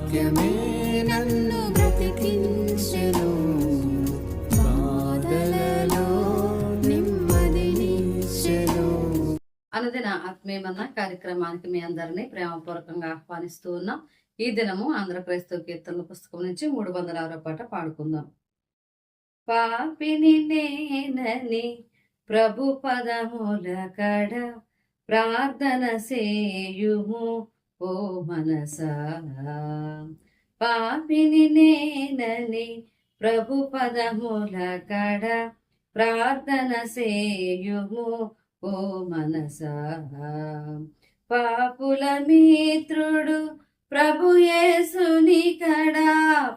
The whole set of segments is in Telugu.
వాక్యమే నన్ను బ్రతికించెను. బాధలలో నెమ్మదినిచ్చెను అనుదిన ఆత్మీయమన్న కార్యక్రమానికి మీ అందరినీ ప్రేమపూర్వకంగా ఆహ్వానిస్తూ ఉన్నాం. ఈ దినము ఆంధ్ర క్రైస్తవ కీర్తనల పుస్తకం నుంచి మూడు వందల ఆరో పాట పాడుకుందాం. పాపిని నేనని ప్రభు పదముల కడ ప్రార్థన సేయుము ఓ మనసా పాపిని నేనని ప్రభు పదముల కడ ప్రార్థన సేయుము ఓ మనసా పాపుల మిత్రుడు ప్రభు యేసుని కడా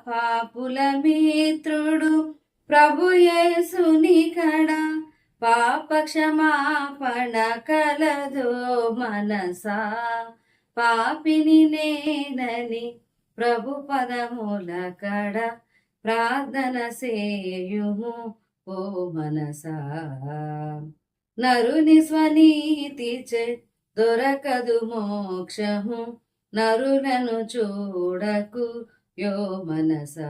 పాపుల మిత్రుడు ప్రభు యేసుని కడా పాప క్షమాపణ కలదు మనసా. పాపిని నేనని ప్రభు పదముల కడ ప్రార్థన సేయుము ఓ మనసా. నరుని స్వనీతి చే దొరకదు మోక్షము నరులను చూడకు యో మనసా.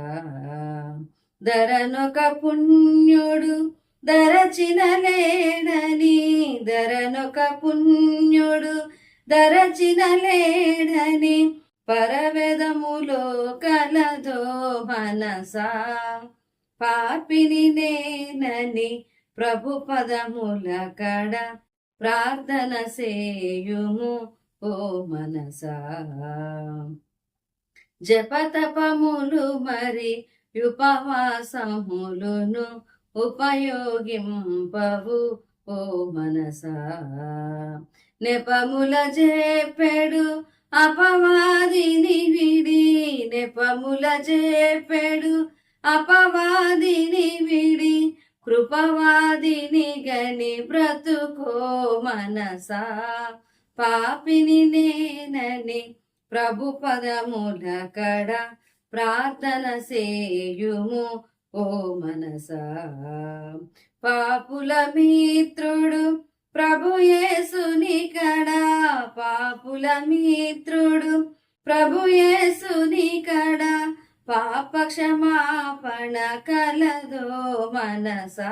ధరనొక పుణ్యుడు దరచిన లేడని ధరనొక పుణ్యుడు దరచిన లేడని పరవేదములో కలదో మనసా. పాపిని నేనని ప్రభు పదముల కడ ప్రార్థన సేయుము ఓ మనసా. జపతపములు మరి ఉపవాసములును ఉపయోగింపవు ఓ మనసా. నెపముల చెప్పెడు అపవాదిని విడి. నెపముల చెప్పెడు అపవాదిని విడి. కృపవాదిని గని బ్రతుకో మనసా. పాపిని నేనని ప్రభు పదముల కడ ప్రార్థన సేయుము ఓ మనసా. పాపుల మిత్రుడు ప్రభు యేసునికడ పాపుల మిత్రుడు. ప్రభు యేసునికడ పాప క్షమాపణ కలదో మనసా.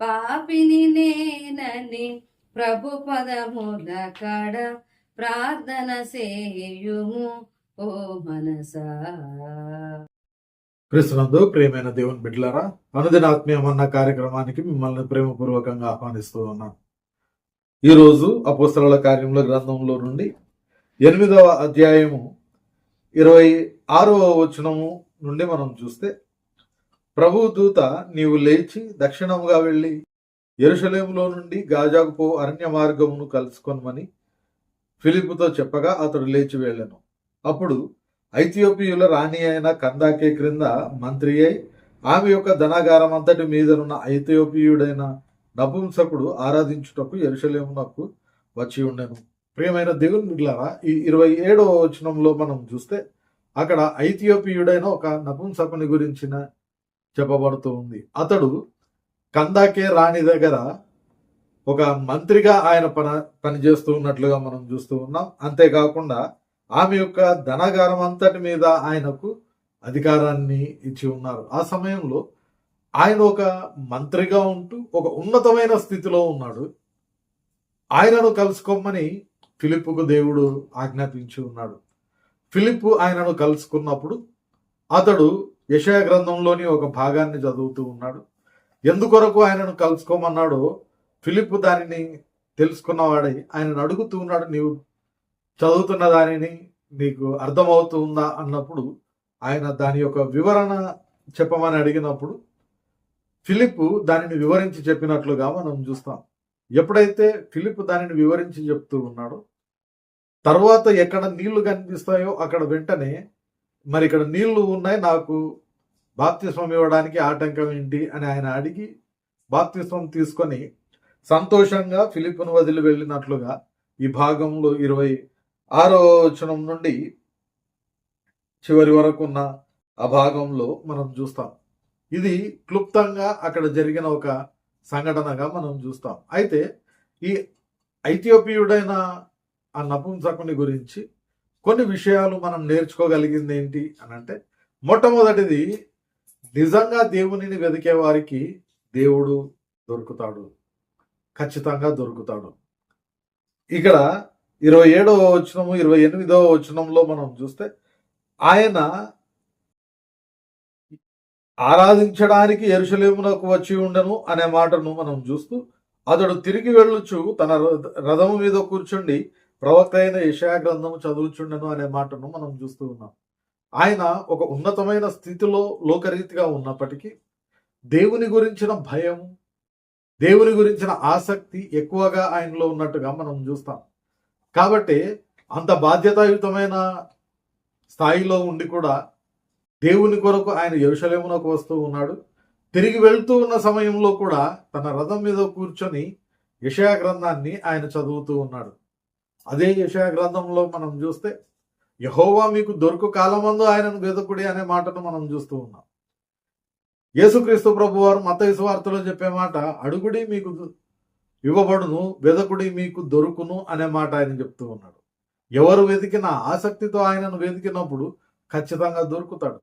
పాపిని నేనని ప్రభు పదముల కడ ప్రార్థన సేయుము ఓ మనసా. క్రీస్తునందు ప్రియమైన దేవుని బిడ్డలారా అనుదిన అన్న కార్యక్రమానికి మిమ్మల్ని ప్రేమపూర్వకంగా ఆహ్వానిస్తూ ఉన్నాను ఈరోజు అపోస్తల కార్యముల గ్రంథంలో నుండి ఎనిమిదవ అధ్యాయము ఇరవై ఆరవ వచనము నుండి మనం చూస్తే ప్రభు దూత నీవు లేచి దక్షిణముగా వెళ్ళి ఎరుషలేములో నుండి గాజాకు పో అరణ్య మార్గమును కలుసుకొనమని ఫిలిప్తో చెప్పగా అతడు లేచి వెళ్ళాను. అప్పుడు ఐథియోపియుల రాణి అయిన కందాకే క్రింద మంత్రి అయి ఆమె యొక్క ధనాగారం అంతటి మీదనున్న ఐథియోపియుడైన నపుంసకుడు ఆరాధించుటకు ఎరుషలేమునకు వచ్చి ఉండెను. ప్రియమైన దేవుని మిగిలారా ఈ ఇరవై ఏడవ వచనంలో మనం చూస్తే అక్కడ ఐథియోపియుడైన ఒక నపుంసకుని గురించిన చెప్పబడుతూ ఉంది. అతడు కందాకే రాణి దగ్గర ఒక మంత్రిగా ఆయన పని పనిచేస్తూ ఉన్నట్లుగా మనం చూస్తూ ఉన్నాం. అంతేకాకుండా ఆమె యొక్క ధనగారం అంతటి మీద ఆయనకు అధికారాన్ని ఇచ్చి ఉన్నారు. ఆ సమయంలో ఆయన ఒక మంత్రిగా ఉంటూ ఒక ఉన్నతమైన స్థితిలో ఉన్నాడు. ఆయనను కలుసుకోమని ఫిలిప్పుకు దేవుడు ఆజ్ఞాపించి ఉన్నాడు. ఫిలిప్పు ఆయనను కలుసుకున్నప్పుడు అతడు యషయ గ్రంథంలోని ఒక భాగాన్ని చదువుతూ ఉన్నాడు. ఎందుకొరకు ఆయనను కలుసుకోమన్నాడో ఫిలిప్పు దానిని తెలుసుకున్నవాడై ఆయనను అడుగుతూ ఉన్నాడు నీవు చదువుతున్న దానిని నీకు అర్థమవుతుందా? అన్నప్పుడు ఆయన దాని యొక్క వివరణ చెప్పమని అడిగినప్పుడు ఫిలిప్ దానిని వివరించి చెప్పినట్లుగా మనం చూస్తాం. ఎప్పుడైతే ఫిలిప్ దానిని వివరించి చెప్తూ ఉన్నాడో తర్వాత ఎక్కడ నీళ్ళు కనిపిస్తాయో అక్కడ వెంటనే మరి ఇక్కడ నీళ్ళు ఉన్నాయి నాకు బాప్తిస్వం ఇవ్వడానికి ఆటంకం ఏంటి? అని ఆయన అడిగి బాప్తిస్వం తీసుకొని సంతోషంగా ఫిలిప్ను వదిలి వెళ్ళినట్లుగా ఈ భాగంలో ఇరవై ఆరో వచనం నుండి చివరి వరకు ఉన్న ఆ భాగంలో మనం చూస్తాం. ఇది క్లుప్తంగా అక్కడ జరిగిన ఒక సంఘటనగా మనం చూస్తాం. అయితే ఈ ఐథియోపియుడైన ఆ నపుంసకుని గురించి కొన్ని విషయాలు మనం నేర్చుకోగలిగింది ఏంటి అని అంటే మొట్టమొదటిది నిజంగా దేవునిని వెతికే వారికి దేవుడు దొరుకుతాడు. ఖచ్చితంగా దొరుకుతాడు. ఇక్కడ ఇరవై ఏడవ వచనము ఇరవై ఎనిమిదవ వచనంలో మనం చూస్తే ఆయన ఆరాధించడానికి ఎరుసలేమునకు వచ్చి ఉండను అనే మాటను మనం చూస్తూ అతడు తిరిగి వెళ్ళొచ్చు తన రథము మీద కూర్చుండి ప్రవక్త అయిన గ్రంథము చదువుచుండను అనే మాటను మనం చూస్తూ ఉన్నాం. ఆయన ఒక ఉన్నతమైన స్థితిలో లోకరీతిగా ఉన్నప్పటికీ దేవుని గురించిన భయం దేవుని గురించిన ఆసక్తి ఎక్కువగా ఆయనలో ఉన్నట్టుగా మనం చూస్తాం. కాబట్టి అంత బాధ్యతాయుతమైన స్థాయిలో ఉండి కూడా దేవుని కొరకు ఆయన యెరూషలేమునకు వస్తూ ఉన్నాడు. తిరిగి వెళ్తూ ఉన్న సమయంలో కూడా తన రథం మీద కూర్చొని యషయా గ్రంథాన్ని ఆయన చదువుతూ ఉన్నాడు. అదే యషయా గ్రంథంలో మనం చూస్తే యహోవా మీకు దొరుకు కాలమందు ఆయనను వెదకుడి అనే మాటను మనం చూస్తూ ఉన్నాం. యేసుక్రీస్తు ప్రభు వారు మత వార్తలో చెప్పే మాట అడుగుడి మీకు ఇవ్వబడును వెదకుడి మీకు దొరుకును అనే మాట ఆయన చెప్తూ ఉన్నాడు. ఎవరు వెతికినా ఆసక్తితో ఆయనను వెతికినప్పుడు ఖచ్చితంగా దొరుకుతాడు.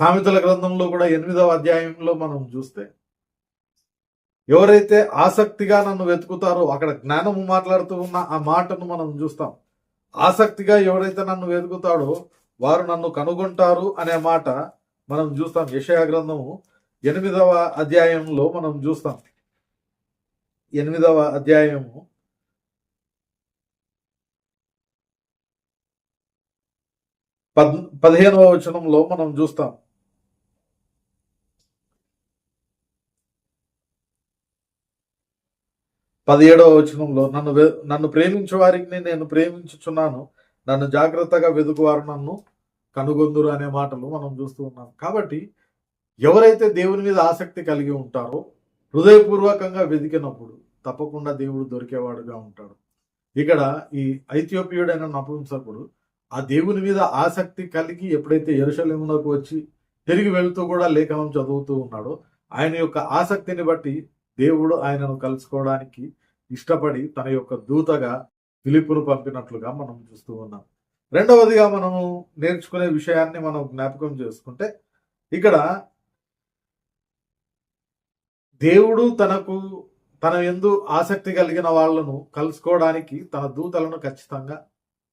సామెతల గ్రంథంలో కూడా ఎనిమిదవ అధ్యాయంలో మనం చూస్తే ఎవరైతే ఆసక్తిగా నన్ను వెతుకుతారో అక్కడ జ్ఞానము మాట్లాడుతూ ఉన్న ఆ మాటను మనం చూస్తాం. ఆసక్తిగా ఎవరైతే నన్ను వెతుకుతాడో వారు నన్ను కనుగొంటారు అనే మాట మనం చూస్తాం. యషయా గ్రంథము ఎనిమిదవ అధ్యాయంలో మనం చూస్తాం. ఎనిమిదవ అధ్యాయము. పద్ పదిహేనవ వచనంలో మనం చూస్తాం. పదిహేడవ వచనంలో నన్ను నన్ను ప్రేమించే వారికి నేను ప్రేమించుచున్నాను. నన్ను జాగ్రత్తగా వెతుకువారు నన్ను కనుగొందురు అనే మాటలు మనం చూస్తూ ఉన్నాం. కాబట్టి ఎవరైతే దేవుని మీద ఆసక్తి కలిగి ఉంటారో హృదయపూర్వకంగా వెతికినప్పుడు తప్పకుండా దేవుడు దొరికేవాడుగా ఉంటాడు. ఇక్కడ ఈ ఐథియోపియుడైన నపుంసకుడు ఆ దేవుని మీద ఆసక్తి కలిగి ఎప్పుడైతే ఎరుషలేమునకు వచ్చి తిరిగి వెళుతూ కూడా లేఖనం చదువుతూ ఉన్నాడో ఆయన యొక్క ఆసక్తిని బట్టి దేవుడు ఆయనను కలుసుకోవడానికి ఇష్టపడి తన యొక్క దూతగా పిలుపును పంపినట్లుగా మనం చూస్తూ ఉన్నాం. రెండవదిగా మనము నేర్చుకునే విషయాన్ని మనం జ్ఞాపకం చేసుకుంటే ఇక్కడ దేవుడు తనకు తన ఎందు ఆసక్తి కలిగిన వాళ్ళను కలుసుకోవడానికి తన దూతలను ఖచ్చితంగా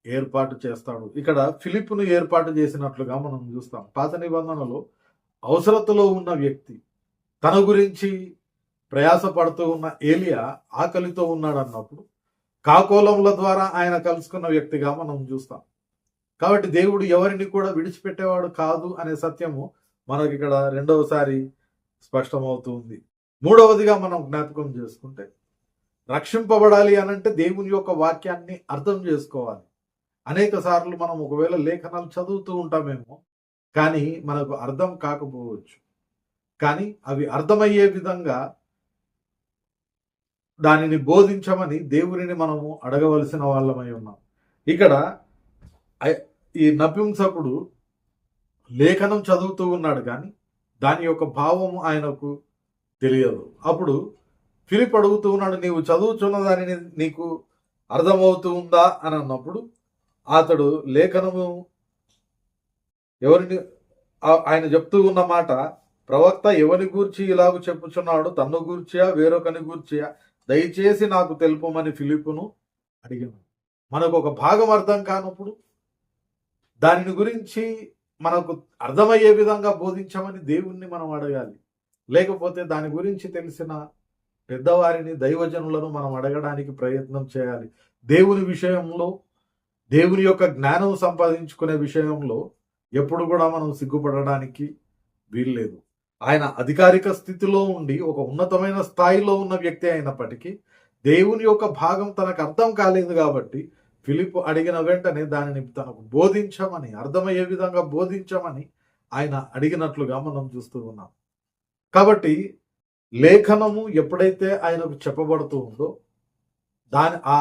ఏర్పాటు చేస్తాడు. ఇక్కడ ఫిలిప్ను ఏర్పాటు చేసినట్లుగా మనం చూస్తాం. పాత నిబంధనలో అవసరతలో ఉన్న వ్యక్తి తన గురించి ప్రయాసపడుతూ ఉన్న ఏలియా ఆకలితో ఉన్నాడు అన్నప్పుడు కాకోలముల ద్వారా ఆయన కలుసుకున్న వ్యక్తిగా మనం చూస్తాం. కాబట్టి దేవుడు ఎవరిని కూడా విడిచిపెట్టేవాడు కాదు అనే సత్యము మనకి ఇక్కడ రెండవసారి స్పష్టమవుతుంది మూడవదిగా మనం జ్ఞాపకం చేసుకుంటే రక్షింపబడాలి అనంటే దేవుని యొక్క వాక్యాన్ని అర్థం చేసుకోవాలి. అనేక సార్లు మనం ఒకవేళ లేఖనాలు చదువుతూ ఉంటామేమో కానీ మనకు అర్థం కాకపోవచ్చు. కానీ అవి అర్థమయ్యే విధంగా దానిని బోధించమని దేవునిని మనము అడగవలసిన వాళ్ళమై ఉన్నాం. ఇక్కడ ఈ నపుంసకుడు లేఖనం చదువుతూ ఉన్నాడు కానీ దాని యొక్క భావము ఆయనకు తెలియదు. అప్పుడు ఫిలిప్ అడుగుతూ ఉన్నాడు నీవు చదువుతున్న దానిని నీకు అర్థమవుతూ ఉందా? అని అన్నప్పుడు అతడు లేఖనము ఎవరిని ఆయన చెప్తూ ఉన్న మాట ప్రవక్త ఎవరి గూర్చి ఇలాగ చెప్పుచున్నాడు? తన్ను గూర్చియా? వేరొకని గూర్చియా? దయచేసి నాకు తెలుపమని ఫిలిప్పును అడిగాను. మనకు ఒక భాగం అర్థం కానప్పుడు దానిని గురించి మనకు అర్థమయ్యే విధంగా బోధించమని దేవుణ్ణి మనం అడగాలి. లేకపోతే దాని గురించి తెలిసిన పెద్దవారిని దైవజనులను మనం అడగడానికి ప్రయత్నం చేయాలి. దేవుని విషయంలో దేవుని యొక్క జ్ఞానం సంపాదించుకునే విషయంలో ఎప్పుడు కూడా మనం సిగ్గుపడడానికి వీల్లేదు. ఆయన అధికారిక స్థితిలో ఉండి ఒక ఉన్నతమైన స్థాయిలో ఉన్న వ్యక్తి అయినప్పటికీ దేవుని యొక్క భాగం తనకు అర్థం కాలేదు కాబట్టి ఫిలిప్ అడిగిన వెంటనే దానిని తనకు బోధించమని అర్థమయ్యే విధంగా బోధించమని ఆయన అడిగినట్లుగా మనం చూస్తూ ఉన్నాం. కాబట్టి లేఖనము ఎప్పుడైతే ఆయనకు చెప్పబడుతూ ఉందో దాని ఆ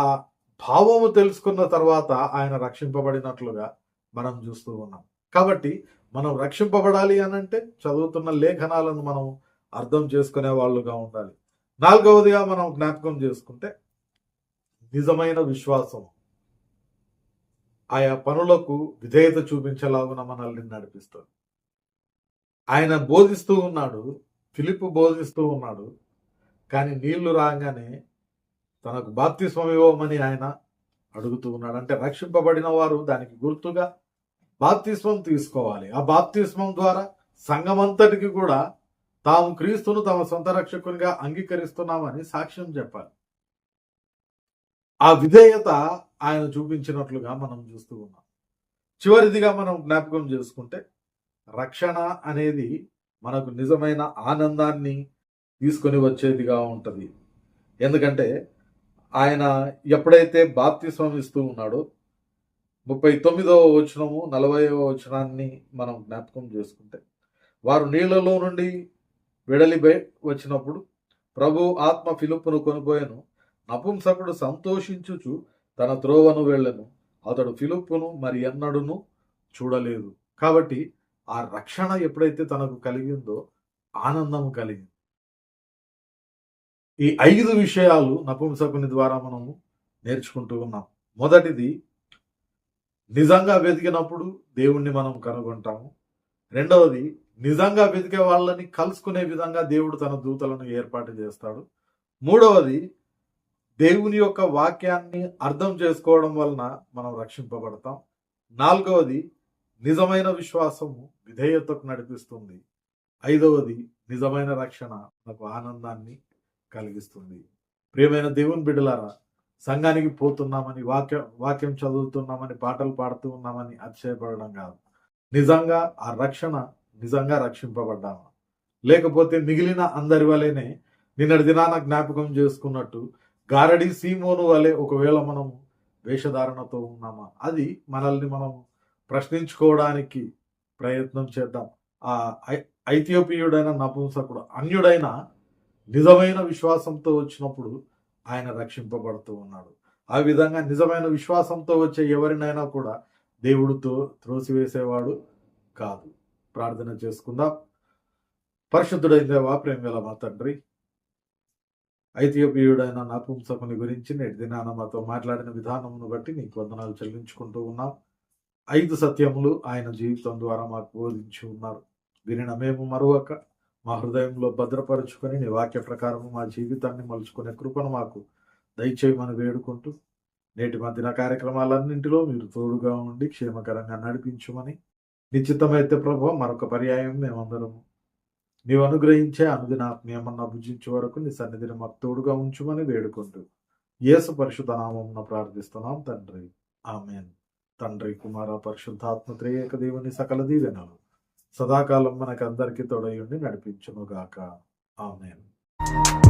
భావము తెలుసుకున్న తర్వాత ఆయన రక్షింపబడినట్లుగా మనం చూస్తూ ఉన్నాం. కాబట్టి మనం రక్షింపబడాలి అని అంటే చదువుతున్న లేఖనాలను మనం అర్థం చేసుకునే వాళ్ళుగా ఉండాలి. నాలుగవదిగా మనం జ్ఞాపకం చేసుకుంటే నిజమైన విశ్వాసం. ఆయా పనులకు విధేయత చూపించేలాగున మనల్ని నడిపిస్తుంది. ఆయన బోధిస్తూ ఉన్నాడు ఫిలిప్ బోధిస్తూ ఉన్నాడు కానీ నీళ్ళు రాగానే తనకు బాప్తిస్మం ఇవ్వమని ఆయన అడుగుతూ ఉన్నాడు. అంటే రక్షింపబడిన వారు దానికి గుర్తుగా బాప్తిస్మం తీసుకోవాలి. ఆ బాప్తిస్మం ద్వారా సంఘమంతటికి కూడా తాము క్రీస్తును తమ సొంత రక్షకునిగా అంగీకరిస్తున్నామని సాక్ష్యం చెప్పాలి. ఆ విధేయత ఆయన చూపించినట్లుగా మనం చూస్తూ ఉన్నాం. చివరిదిగా మనం జ్ఞాపకం చేసుకుంటే రక్షణ అనేది మనకు నిజమైన ఆనందాన్ని తీసుకొని వచ్చేదిగా ఉంటుంది. ఎందుకంటే ఆయన ఎప్పుడైతే బాప్తిస్వం ఇస్తూ ఉన్నాడో ముప్పై తొమ్మిదవ వచనము నలభైవ వచనాన్ని మనం జ్ఞాపకం చేసుకుంటే వారు నీళ్ళలో నుండి వెడలిపై వచ్చినప్పుడు ప్రభు ఆత్మ ఫిలుపును కొనిపోయాను నపుంసకుడు సంతోషించుచు తన త్రోవను వెళ్ళను. అతడు ఫిలుప్పును మరి ఎన్నడును చూడలేదు. కాబట్టి ఆ రక్షణ ఎప్పుడైతే తనకు కలిగిందో ఆనందం కలిగింది. ఈ ఐదు విషయాలు నపుంసకుని ద్వారా మనము నేర్చుకుంటూ ఉన్నాం. మొదటిది నిజంగా వెతికినప్పుడు దేవుణ్ణి మనం కనుగొంటాము. రెండవది నిజంగా వెతికే వాళ్ళని కలుసుకునే విధంగా దేవుడు తన దూతలను ఏర్పాటు చేస్తాడు. మూడవది దేవుని యొక్క వాక్యాన్ని అర్థం చేసుకోవడం వలన మనం రక్షింపబడతాం. నాలుగవది నిజమైన విశ్వాసము విధేయతకు నడిపిస్తుంది. ఐదవది నిజమైన రక్షణ మనకు ఆనందాన్ని కలిగిస్తుంది. ప్రియమైన దేవుని బిడ్డలారా సంఘానికి పోతున్నామని వాక్యం వాక్యం చదువుతున్నామని పాటలు పాడుతూ ఉన్నామని అతిశయపడడం కాదు. నిజంగా ఆ రక్షణ నిజంగా రక్షింపబడ్డామా? లేకపోతే మిగిలిన అందరి వలెనే నిన్నటి దినాన జ్ఞాపకం చేసుకున్నట్టు గారడి సీమోను వలె ఒకవేళ మనము వేషధారణతో ఉన్నామా? అది మనల్ని మనం ప్రశ్నించుకోవడానికి ప్రయత్నం చేద్దాం. ఆ ఐ- ఐథియోపియుడైన నపుంసకుడు అన్యుడైన నిజమైన విశ్వాసంతో వచ్చినప్పుడు ఆయన రక్షింపబడుతూ ఉన్నాడు. ఆ విధంగా నిజమైన విశ్వాసంతో వచ్చే ఎవరినైనా కూడా దేవుడితో త్రోసివేసేవాడు కాదు. ప్రార్థన చేసుకుందాం. పరిశుద్ధుడైన దేవా ప్రేమగల మా తండ్రి ఐథియోపియుడైన నపుంసకుని గురించి నేటి దినాన మాతో మాట్లాడిన విధానమును బట్టి నీకు వందనాలు చెల్లించుకుంటూ ఉన్నాం. ఐదు సత్యములు ఆయన జీవితం ద్వారా మాకు బోధించి ఉన్నారు. వినిన మేము మరొక మా హృదయంలో భద్రపరుచుకొని నీ వాక్య ప్రకారం మా జీవితాన్ని మలుచుకునే కృపను మాకు దయచేయమని వేడుకుంటూ నేటి మధ్యన కార్యక్రమాలన్నింటిలో మీరు తోడుగా ఉండి క్షేమకరంగా నడిపించమని నిశ్చితమైతే ప్రభు మరొక పర్యాయం మేమందరము. నీవు అనుగ్రహించే అనుదినాత్మీయమన్న భుజించే వరకు నీ సన్నిధిని మాకు తోడుగా ఉంచుమని వేడుకుంటూ యేసు పరిశుద్ధ నామం ప్రార్థిస్తున్నాం తండ్రి. ఆమెన్. తండ్రి కుమార పరిశుద్ధాత్మ త్రేయక దేవుని సకల దీవెనలు సదాకాలం మనకందరికీ తోడయుండి నడిపించునుగాక. ఆమెను.